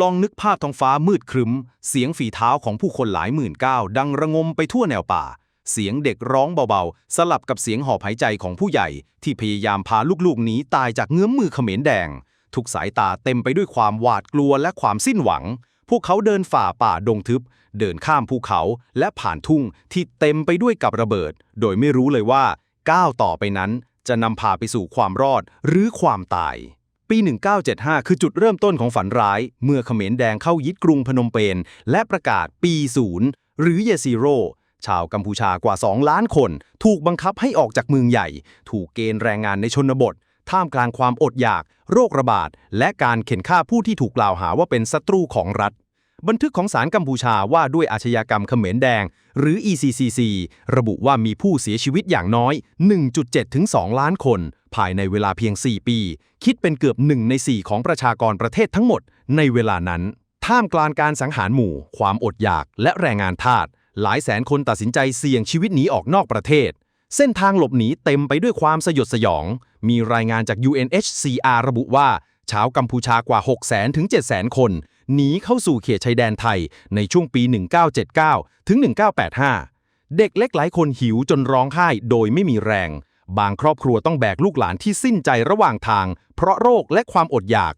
ลองนึกภาพท้องฟ้ามืดครึ้ม เสียงฝีเท้าของผู้คนหลายหมื่นก้าวดังระงมไปทั่วแนวป่า เสียงเด็กร้องเบาๆ สลับกับเสียงหอบหายใจของผู้ใหญ่ ที่พยายามพาลูกๆหนีตายจากเงื้อมมือเขมรแดง ทุกสายตาเต็มไปด้วยความหวาดกลัวและความสิ้นหวัง พวกเขาเดินฝ่าป่าดงทึบ เดินข้ามภูเขาและผ่านทุ่งที่เต็มไปด้วยกับระเบิด โดยไม่รู้เลยว่าก้าวต่อไปนั้นจะนำพาไปสู่ความรอดหรือความตาย ปี 1975 คือจุดเริ่มต้นของฝันร้าย เมื่อเขมรแดงเข้ายึดกรุงพนมเปญและประกาศปีศูนย์หรือเยซีโรชาวกัมพูชากว่า 2 ล้านคน ถูกบังคับให้ออกจากเมืองใหญ่ ถูกเกณฑ์แรงงานในชนบท ท่ามกลางความอดอยาก โรคระบาด และการเข็นฆ่าผู้ที่ถูกกล่าวหาว่าเป็นศัตรูของรัฐ บันทึกของศาลกัมพูชาว่าด้วยอาชญากรรมเขมรแดง หรือ ECCC ระบุว่ามีผู้เสียชีวิตอย่างน้อย 1.7ถึง2ล้านคน ภายในเวลาเพียง 4 ปี คิดเป็นเกือบ1ใน 4 ของประชากรประเทศทั้งหมด ในเวลานั้น ท่ามกลางการสังหารหมู่ ความอดอยาก และแรงงานทาส หลายแสนคนตัดสินใจเสี่ยงชีวิตหนีออกนอกประเทศ เส้นทางหลบหนีเต็มไปด้วยความสยดสยอง มีรายงานจาก UNHCR ระบุว่าชาวกัมพูชากว่า 600,000ถึง700,000 คน หนีเข้าสู่เขตชายแดนไทย ในช่วงปี 1979 ถึง 1985 เด็กเล็กหลายคนหิวจนร้องไห้โดยไม่มีแรง บางครอบครัวต้องแบกลูกหลานที่สิ้นใจระหว่างทาง เพราะโรคและความอดอยาก